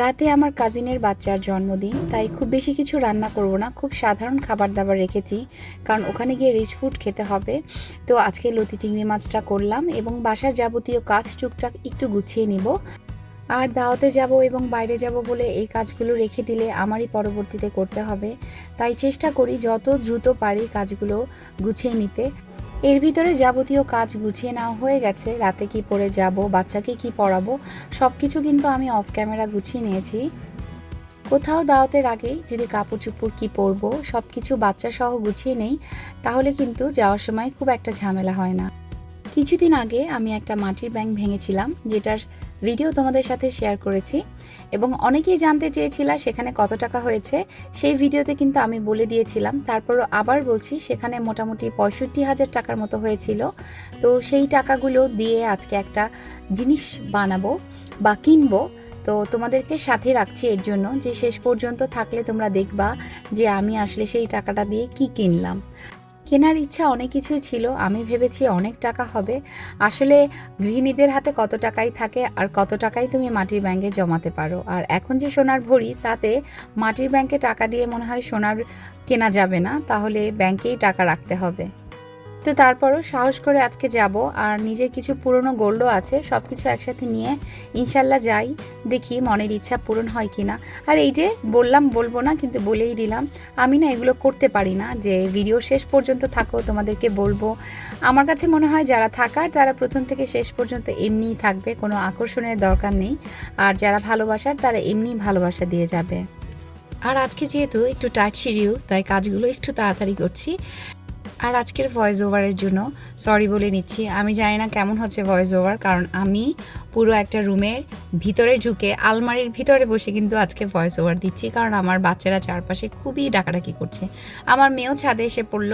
রাতে আমার কাজিনের বাচ্চার জন্মদিন, তাই খুব বেশি কিছু রান্না করব না। খুব সাধারণ খাবার দাবার রেখেছি, কারণ ওখানে গিয়ে রিচ ফুড খেতে হবে। তো আজকে লতি চিংড়ি মাছটা করলাম এবং বাসার যাবতীয় কাজ টুকটাক একটু গুছিয়ে নিব। আর দাওয়াতে যাব এবং বাইরে যাব বলে এই কাজগুলো রেখে দিলে আমারই পরবর্তীতে করতে হবে। তাই চেষ্টা করি যত দ্রুত পারি কাজগুলো গুছিয়ে নিতে। এর ভিতরে যাবতীয় কাজ গুছিয়ে নেওয়া হয়ে গেছে। রাতে কি পরে যাব, বাচ্চাকে কি পড়াবো সব কিছু কিন্তু আমি অফ ক্যামেরা গুছিয়ে নিয়েছি। কোথাও দাওয়াতের আগে যদি কাপড় চুপড় কী পরবো সব কিছু বাচ্চা সহ গুছিয়ে নেই, তাহলে কিন্তু যাওয়ার সময় খুব একটা ঝামেলা হয় না। কিছুদিন আগে আমি একটা মাটির ব্যাংক ভেঙেছিলাম, যেটার ভিডিও তোমাদের সাথে শেয়ার করেছি এবং অনেকেই জানতে চেয়েছিলা সেখানে কত টাকা হয়েছে। সেই ভিডিওতে কিন্তু আমি বলে দিয়েছিলাম। তারপরও আবার বলছি, সেখানে মোটামুটি পঁয়ষট্টি হাজার টাকার মতো হয়েছিল। তো সেই টাকাগুলো দিয়ে আজকে একটা জিনিস বানাবো বা কিনবো। তো তোমাদেরকে সাথে রাখছি এর জন্য যে শেষ পর্যন্ত থাকলে তোমরা দেখবা যে আমি আসলে সেই টাকাটা দিয়ে কি কিনলাম। কেনার ইচ্ছা অনেক কিছুই ছিল, আমি ভেবেছি অনেক টাকা হবে। আসলে গৃহিণীদের হাতে কত টাকাই থাকে আর কত টাকাই তুমি মাটির ব্যাংকে জমাতে পারো। আর এখন যে সোনার ভরি, তাতে মাটির ব্যাংকে টাকা দিয়ে মনে হয় সোনার কেনা যাবে না, তাহলে ব্যাংকেই টাকা রাখতে হবে। তো তারপরও সাহস করে আজকে যাব আর নিজের কিছু পুরনো গোল্ডও আছে সব কিছু একসাথে নিয়ে ইনশাল্লাহ যাই, দেখি মনের ইচ্ছা পূরণ হয় কি না আর এই যে বললাম বলব না, কিন্তু বলেই দিলাম, আমি না এগুলো করতে পারি না, যে ভিডিও শেষ পর্যন্ত থাকো, তোমাদেরকে বলব। আমার কাছে মনে হয় যারা থাকার, তারা প্রথম থেকে শেষ পর্যন্ত এমনিই থাকবে, কোনো আকর্ষণের দরকার নেই। আর যারা ভালোবাসার, তারা এমনিই ভালোবাসা দিয়ে যাবে। আর আজকে যেহেতু একটু টাইট শিডিউল, তাই কাজগুলো একটু তাড়াতাড়ি করছি। আর আজকের ভয়েস ওভারের জন্য সরি বলে নিচ্ছি। আমি জানি না কেমন হচ্ছে ভয়েস ওভার কারণ আমি পুরো একটা রুমের ভিতরে ঢুকে আলমারির ভিতরে বসে কিন্তু আজকে ভয়েস ওভার দিচ্ছি, কারণ আমার বাচ্চারা চারপাশে খুবই ডাকাডাকি করছে। আমার মেয়েও ছাদে এসে পড়ল,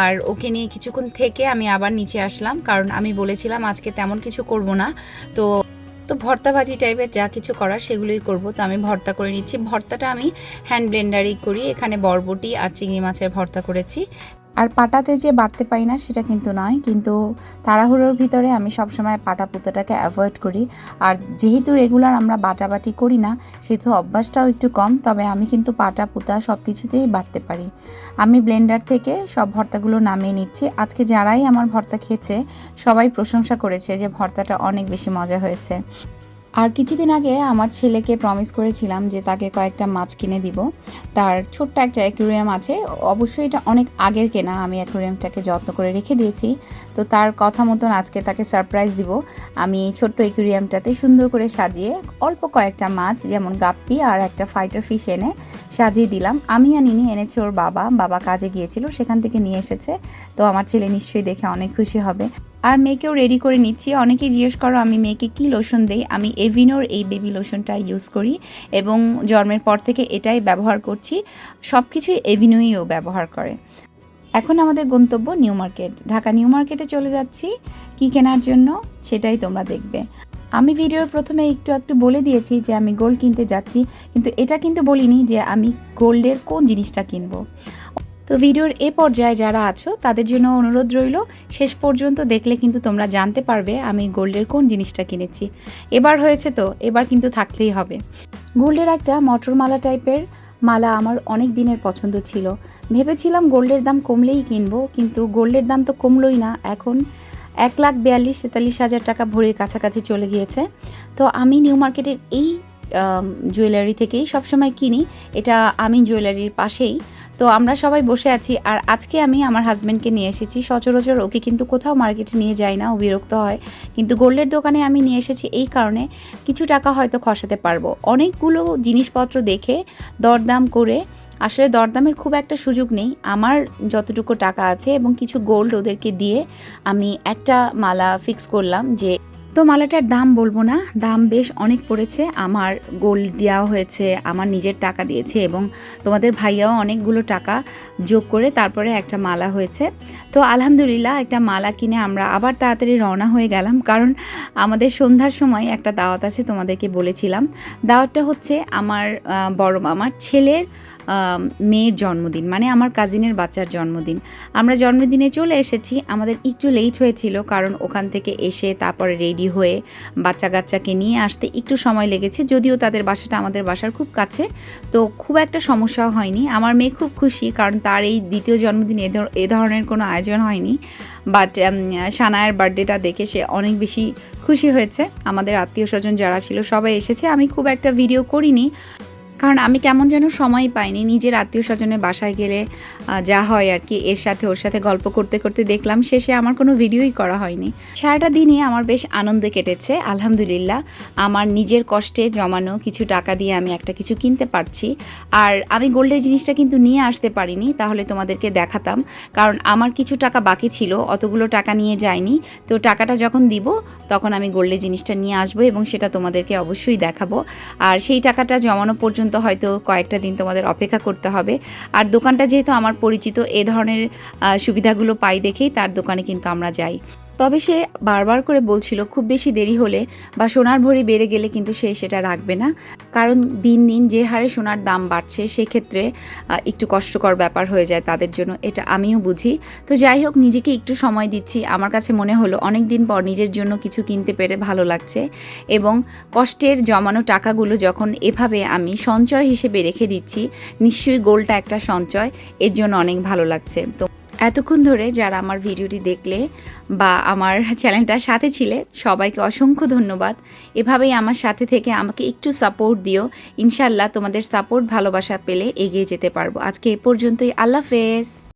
আর ওকে নিয়ে কিছুক্ষণ থেকে আমি আবার নিচে আসলাম, কারণ আমি বলেছিলাম আজকে তেমন কিছু করব না। তো তো ভর্তা ভাজি টাইপের যা কিছু করার সেগুলোই করব, তো আমি ভর্তা করে নিচ্ছি। ভর্তাটা আমি হ্যান্ড ব্লেন্ডারেই করি, এখানে বরবটি আর চিংড়ি মাছের ভর্তা করেছি। আর পাটাতে যে বাড়তে পারি না, সেটা কিন্তু নয়। কিন্তু তাড়াহুড়োর ভিতরে আমি সবসময় পাটা পুতাটাকে অ্যাভয়েড করি। আর যেহেতু রেগুলার আমরা বাটাবাটি করি না, সেহেতু অভ্যাসটাও একটু কম, তবে আমি কিন্তু পাটা পুতা সব কিছুতেই বাড়তে পারি। আমি ব্লেন্ডার থেকে সব ভর্তাগুলো নামিয়ে নিচ্ছি। আজকে যারাই আমার ভর্তা খেয়েছে, সবাই প্রশংসা করেছে যে ভর্তাটা অনেক বেশি মজা হয়েছে। আর কিছুদিন আগে আমার ছেলেকে প্রমিস করেছিলাম যে তাকে কয়েকটা মাছ কিনে দিব। তার ছোট্ট একটা অ্যাকুরিয়াম আছে। অবশ্যই এটা অনেক আগের কেনা। আমি অ্যাকুরিয়ামটাকে যত্ন করে রেখে দিয়েছি। তো তার কথা মতন আজকে তাকে সারপ্রাইজ দিব। আমি ছোট্ট অ্যাকুরিয়ামটাতে সুন্দর করে সাজিয়ে অল্প কয়েকটা মাছ, যেমন গাপ্পি আর একটা ফাইটার ফিশ এনে সাজিয়ে দিলাম। আমি আনিনি এনেছে ওর বাবা। বাবা কাজে গিয়েছিল, সেখান থেকে নিয়ে এসেছে। তো আমার ছেলে নিশ্চয়ই দেখে অনেক খুশি হবে। আর মেয়েকেও রেডি করে নিচ্ছি। অনেকেই জিজ্ঞেস করো, আমি মেয়েকে কী লোশন দেই? আমি এভিনোর এই বেবি লোশনটা ইউজ করি এবং জন্মের পর থেকে এটাই ব্যবহার করছি। সব কিছুই এভিনোইও ব্যবহার করে। এখন আমাদের গন্তব্য নিউ মার্কেট। ঢাকা নিউ মার্কেটে চলে যাচ্ছি। কি কেনার জন্য সেটাই তোমরা দেখবে। আমি ভিডিওর প্রথমে একটু একটু বলে দিয়েছি যে আমি গোল্ড কিনতে যাচ্ছি, কিন্তু এটা কিন্তু বলিনি যে আমি গোল্ডের কোন জিনিসটা কিনবো। তো ভিডিওর এ পর্যায়ে যারা আছো, তাদের জন্য অনুরোধ রইল, শেষ পর্যন্ত দেখলে কিন্তু তোমরা জানতে পারবে আমি গোল্ডের কোন জিনিসটা কিনেছি। এবার হয়েছে তো, এবার কিন্তু থাকতেই হবে। গোল্ডের একটা মটরমালা টাইপের মালা আমার অনেক দিনের পছন্দ ছিল। ভেবেছিলাম গোল্ডের দাম কমলেই কিনবো, কিন্তু গোল্ডের দাম তো কমলোই না। এখন এক লাখ বিয়াল্লিশ, তেতাল্লিশ হাজার টাকা ভরির কাছাকাছি চলে গিয়েছে। তো আমি নিউ মার্কেটের এই জুয়েলারি থেকেই সবসময় কিনি। এটা আমি জুয়েলারির পাশেই। তো আমরা সবাই বসে আছি, আর আজকে আমি আমার হাজব্যান্ডকে নিয়ে এসেছি। সচরাচর ওকে কিন্তু কোথাও মার্কেটে নিয়ে যাই না, ও বিরক্ত হয়। কিন্তু গোল্ডের দোকানে আমি নিয়ে এসেছি, এই কারণে কিছু টাকা হয়তো খসাতে পারব। অনেকগুলো জিনিসপত্র দেখে দরদাম করে, আসলে দরদামের খুব একটা সুযোগ নেই। আমার যতটুকু টাকা আছে এবং কিছু গোল্ড ওদেরকে দিয়ে আমি একটা মালা ফিক্স করলাম যে তো মালাটার দাম বলব না, দাম বেশ অনেক পড়েছে। আমার গোল্ড দেওয়া হয়েছে, আমার নিজের টাকা দিয়েছে এবং তোমাদের ভাইয়াও অনেকগুলো টাকা যোগ করে তারপরে একটা মালা হয়েছে। তো আলহামদুলিল্লাহ একটা মালা কিনে আমরা আবার তাড়াতাড়ি রওনা হয়ে গেলাম, কারণ আমাদের সন্ধ্যার সময় একটা দাওয়াত আছে তোমাদেরকে বলেছিলাম। দাওয়াতটা হচ্ছে আমার বড় মামার ছেলের মেয়ের জন্মদিন মানে আমার কাজিনের বাচ্চার জন্মদিন। আমরা জন্মদিনে চলে এসেছি, আমাদের একটু লেট হয়েছিল, কারণ ওখান থেকে এসে তারপরে রেডি হয়ে বাচ্চা কাচ্চাকে নিয়ে আসতে একটু সময় লেগেছে, যদিও তাদের বাসাটা আমাদের বাসার খুব কাছে। তো খুব একটা সমস্যাও হয়নি। আমার মেয়ে খুব খুশি, কারণ তার এই দ্বিতীয় জন্মদিন এ ধরনের কোনো আয়োজন হয়নি। বাট সানায়ের বার্থডেটা দেখে সে অনেক বেশি খুশি হয়েছে। আমাদের আত্মীয় স্বজন যারা ছিল সবাই এসেছে। আমি খুব একটা ভিডিও করিনি। কারণ আমি কেমন যেন সময় পাইনি। নিজের আত্মীয় স্বজনের বাসায় গেলে যা হয় আর কি, এর সাথে ওর সাথে গল্প করতে করতে দেখলাম, শেষে আমার কোনো ভিডিওই করা হয়নি। সারাটা দিনই আমার বেশ আনন্দে কেটেছে, আলহামদুলিল্লাহ। আমার নিজের কষ্টে জমানো কিছু টাকা দিয়ে আমি একটা কিছু কিনতে পারছি। আর আমি গোল্ডের জিনিসটা কিন্তু নিয়ে আসতে পারিনি, তাহলে তোমাদেরকে দেখাতাম। কারণ আমার কিছু টাকা বাকি ছিল, অতগুলো টাকা নিয়ে যায়নি তো টাকাটা যখন দিব, তখন আমি গোল্ডের জিনিসটা নিয়ে আসব এবং সেটা তোমাদেরকে অবশ্যই দেখাবো। আর সেই টাকাটা জমানো পর্যন্ত হয়তো কয়েকটা দিন তোমাদের অপেক্ষা করতে হবে। আর দোকানটা যেহেতু আমার পরিচিত, এ ধরনের সুবিধাগুলো পাই দেখেই তার দোকানে কিন্তু আমরা যাই। তবে সে বারবার করে বলছিল, খুব বেশি দেরি হলে বা সোনার ভরি বেড়ে গেলে কিন্তু সে সেটা রাখবে না। কারণ দিন দিন যে হারে সোনার দাম বাড়ছে, সেক্ষেত্রে একটু কষ্টকর ব্যাপার হয়ে যায় তাদের জন্য। এটা আমিও বুঝি। তো যাই হোক, নিজেকে একটু সময় দিচ্ছি। আমার কাছে মনে হলো, অনেক দিন পর নিজের জন্য কিছু কিনতে পেরে ভালো লাগছে এবং কষ্টের জমানো টাকাগুলো যখন এভাবে আমি সঞ্চয় হিসেবে রেখে দিচ্ছি, নিশ্চয়ই গোলটা একটা সঞ্চয়। এর জন্য অনেক ভালো লাগছে। তো এতক্ষণ ধরে যারা আমার ভিডিওটি দেখলে বা আমার চ্যানেলটার সাথে ছিলে, সবাইকে অসংখ্য ধন্যবাদ। এভাবেই আমার সাথে থেকে আমাকে একটু সাপোর্ট দিও। ইনশাল্লাহ তোমাদের সাপোর্ট ভালোবাসা পেলে এগিয়ে যেতে পারব। আজকে এ পর্যন্তই। আল্লাহ হাফেজ।